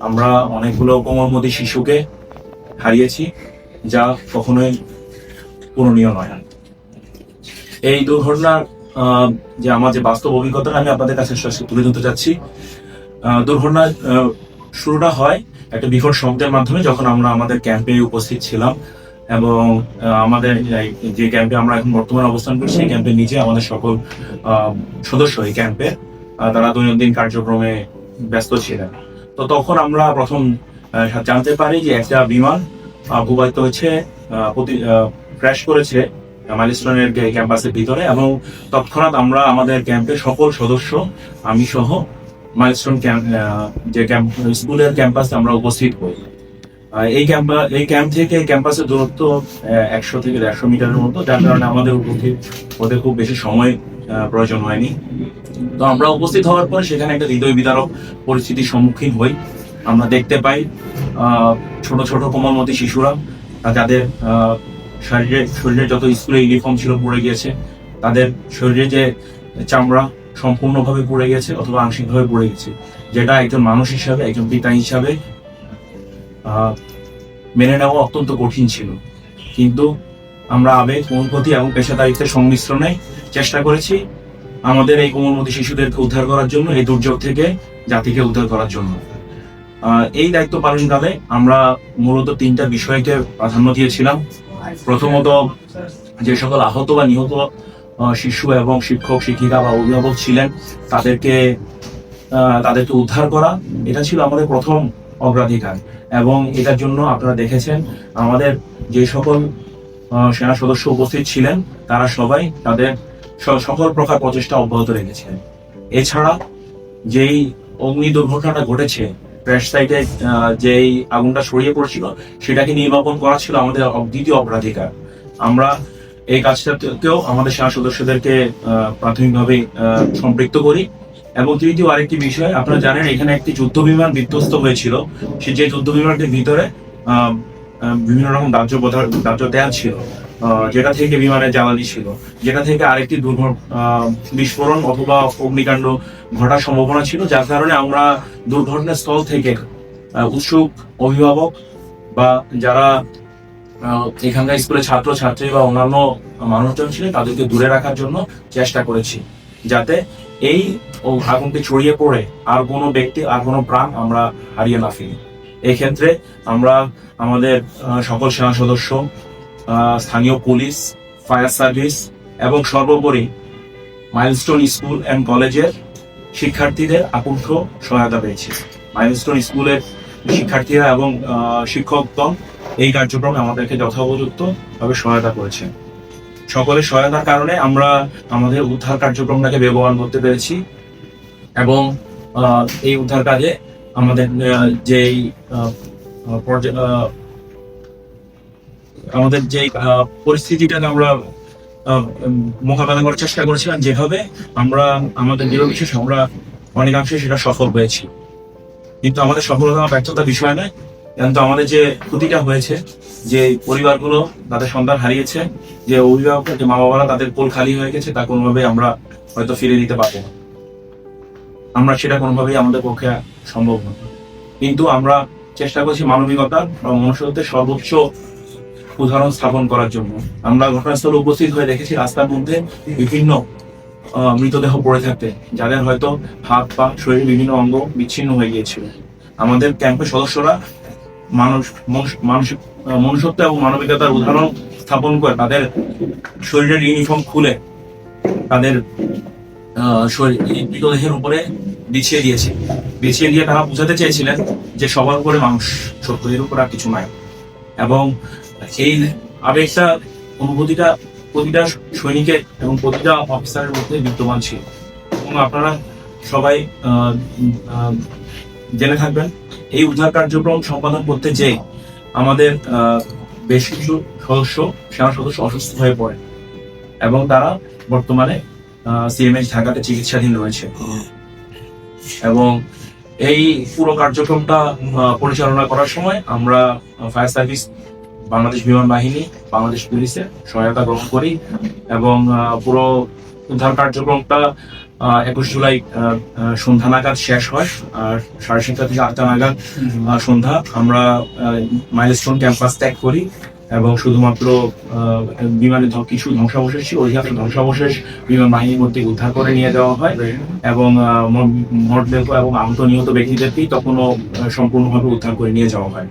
আমরা অনেকগুলো কোমলমতি শিশুকে হারিয়েছি যা কখনোই পূরণীয় নয়। এই দুর্ঘটনার যে আমার যে বাস্তব অভিজ্ঞতাটা আমি আপনাদের কাছে তুলে ধরতে চাচ্ছি আহ, শুরুটা হয় একটা বিকট শব্দের মাধ্যমে যখন আমরা আমাদের ক্যাম্পে উপস্থিত ছিলাম এবং আমাদের যে ক্যাম্পে আমরা এখন বর্তমানে অবস্থান করছি সেই ক্যাম্পের নিচে আমাদের সকল সদস্য এই ক্যাম্পে তারা দৈনন্দিন কার্যক্রমে ব্যস্ত ছিলেন। তো তখন আমরা প্রথম জানতে পারি যে একটা বিমান আহ, ভূপাতিত হচ্ছে ক্র্যাশ করেছে মাইলস্টোনের ক্যাম্পাসের ভিতরে এবং তৎক্ষণাৎ আমরা আমাদের ক্যাম্পের সকল সদস্য আমি সহ মাইলস্টোন যে ক্যাম্প স্কুলের ক্যাম্পাসে আমরা উপস্থিত হই। এই ক্যাম্প এই ক্যাম্প থেকে ক্যাম্পাসের দূরত্ব একশো থেকে দেড়শো মিটারের মতো যার কারণে আমাদের উপস্থিত হতে খুব বেশি সময় প্রয়োজন হয়নি। তো আমরা উপস্থিত হওয়ার পর সেখানে একটা হৃদয় বিদারক পরিস্থিতির সম্মুখীন হই। আমরা দেখতে পাই ছোট ছোট কোমলমতি শিশুরা যাদের শরীরে শরীরে যত স্কুলের ইউনিফর্ম ছিল পড়ে গিয়েছে, তাদের শরীরে যে চামড়া সম্পূর্ণভাবে পড়ে গেছে অথবা আংশিকভাবে পড়ে গেছে, যেটা একজন মানুষ হিসাবে, একজন পিতা হিসাবে মেনে নেওয়া অত্যন্ত কঠিন ছিল। কিন্তু আমরা আবেগ অনুভূতি এবং পেশাদারিত্বের সংমিশ্রণে চেষ্টা করেছি আমাদের এই কোমলমতি শিশুদেরকে উদ্ধার করার জন্য, এই দুর্যোগ থেকে জাতিকে উদ্ধার করার জন্য। এই দায়িত্ব পালনকালে আমরা মূলত তিনটা বিষয়কে প্রাধান্য দিয়েছিলাম। প্রথমত, যে সকল আহত বা নিহত শিশু এবং শিক্ষক, শিক্ষিকা বা অভিভাবক ছিলেন, তাদেরকে তাদেরকে উদ্ধার করা, এটা ছিল আমাদের প্রথম অগ্রাধিকার। এবং এটার জন্য আপনারা দেখেছেন, আমাদের যে সকল সেনা সদস্য উপস্থিত ছিলেন। তারা সবাই তাদের সকল প্রকার প্রচেষ্টা অব্যাহত রেখেছেন। এছাড়া যেই অগ্নি দুর্ঘটনাটা ঘটেছে ক্র্যাশ সাইটে যেই আগুনটা ছড়িয়ে পড়েছিল, সেটাকে নির্বাপন করা ছিল আমাদের দ্বিতীয় অগ্রাধিকার। আমরা এই কাজটাতেও আমাদের সেনা সদস্যদেরকে প্রাথমিকভাবে সম্পৃক্ত করি। এবং তৃতীয় আরেকটি বিষয়, আপনারা জানেন এখানে একটি যুদ্ধ বিমান বিধ্বস্ত হয়েছিল। সে যে যুদ্ধ বিমানটির ভিতরে বিভিন্ন রকম দাহ্য পদার্থ দাহ্য তেল ছিল যেটা থেকে বিমানের জ্বালানি ছিল যেটা থেকে আরেকটি দুর্ঘট আহ, বিস্ফোরণ অথবা অগ্নিকাণ্ড ঘটার সম্ভাবনা ছিল যার কারণে আমরা দুর্ঘটনার স্থল থেকে উৎসুক অভিভাবক বা যারা এখানকার স্কুলের ছাত্র ছাত্রী বা অন্যান্য মানুষজন ছিলেন তাদেরকে দূরে রাখার জন্য চেষ্টা করেছি যাতে এই ও আগুনটি ছড়িয়ে পড়ে আর কোনো ব্যক্তি আর কোনো প্রাণ আমরা হারিয়ে না ফেলি। এই ক্ষেত্রে আমরা আমাদের সকল সেনা সদস্য স্থানীয় পুলিশ, ফায়ার সার্ভিস এবং সর্বোপরি মাইলস্টোন স্কুল অ্যান্ড কলেজের শিক্ষার্থীদের আকুণ্ঠ সহায়তা পেয়েছি। মাইলস্টোন স্কুলের শিক্ষার্থীরা এবং শিক্ষকগণ এই কার্যক্রমে আমাদেরকে যথোপযুক্ত ভাবে সহায়তা করেছে সকলের সহায়তার কারণে আমরা আমাদের উদ্ধার কার্যক্রমটাকে ব্যবহার করতে পেরেছি এবং এই উদ্ধার কাজে আমাদের যেই আমাদের যে পরিস্থিতিটাকে আমরা মোকাবেলা করার চেষ্টা করেছিলাম যেভাবে, আমরা, আমাদের নিরবিশেষ আমরা অনেকাংশে সেটা সফল হয়েছি। কিন্তু আমাদের সফলতা ব্যর্থতা বিষয় নয় কিন্তু আমাদের যে ক্ষতিটা হয়েছে, যে পরিবারগুলো তাদের সন্তান হারিয়েছে, যে অভিভাবক যে মা বাবারা তাদের কোল খালি হয়ে গেছে, তা কোনোভাবে আমরা হয়তো ফিরে দিতে পারব না। আমরা সেটা কোনোভাবেই আমাদের পক্ষে সম্ভব নয়। কিন্তু আমরা চেষ্টা করছি মানবিকতা বা মনুষ্যত্বের সর্বোচ্চ উদাহরণ স্থাপন করার জন্য। আমরা ঘটনাস্থলে উপস্থিত হয়ে দেখেছি রাস্তার মধ্যে বিভিন্ন মৃতদেহ পড়ে থাকতে, যাদের হয়তো হাত, পা শরীরের বিভিন্ন অঙ্গ বিচ্ছিন্ন হয়ে গিয়েছিল। আমাদের ক্যাম্পের সদস্যরা মানুষ মানসিক মনুষ্যত্ব এবং মানবিকতার উদাহরণ স্থাপন করে তাদের শরীরের ইউনিফর্ম খুলে তাদের শরীর মৃতদেহের উপরে বিছিয়ে দিয়েছে। বিছিয়ে দিয়ে তারা বোঝাতে চেয়েছিলেন যে সবার উপরে মানুষ সত্য এর উপর আর কিছু নাই। এবং এই আবেগটা, অনুভূতিটা প্রতিটা সৈনিকের এবং প্রতিটা অফিসারের মধ্যে বিদ্যমান ছিল। এবং আপনারা সবাই জেনে থাকবেন, এই উদ্ধার কার্যক্রম সম্পাদন করতে যে আমাদের বেশ কিছু সদস্য, সেনা সদস্য অসুস্থ হয়ে পড়ে। এবং তারা বর্তমানে সিএমএইচ ঢাকাতে চিকিৎসাধীন রয়েছে। এবং এই পুরো কার্যক্রমটা পরিচালনা করার সময় আমরা ফায়ার সার্ভিস, বাংলাদেশ বিমান বাহিনী, বাংলাদেশ পুলিশের সহায়তা গ্রহণ করি এবং পুরো উদ্ধার কার্যক্রমটা একুশ জুলাই সন্ধ্যা নাগাদ শেষ হয়। আর সাড়ে সাতটা থেকে আটটা নাগাদ সন্ধ্যা আমরা মাইলস্টোন ক্যাম্পাস ত্যাগ করি। এবং শুধুমাত্র বিমানের কিছু ধ্বংসাবশেষ অধিকাংশ ধ্বংসাবশেষ বিমান বাহিনীর মধ্যে উদ্ধার করে নিয়ে যাওয়া হয়। এবং মরদেহ এবং আহত নিহত ব্যক্তিদেরকেই তখনও সম্পূর্ণভাবে উদ্ধার করে নিয়ে যাওয়া হয়।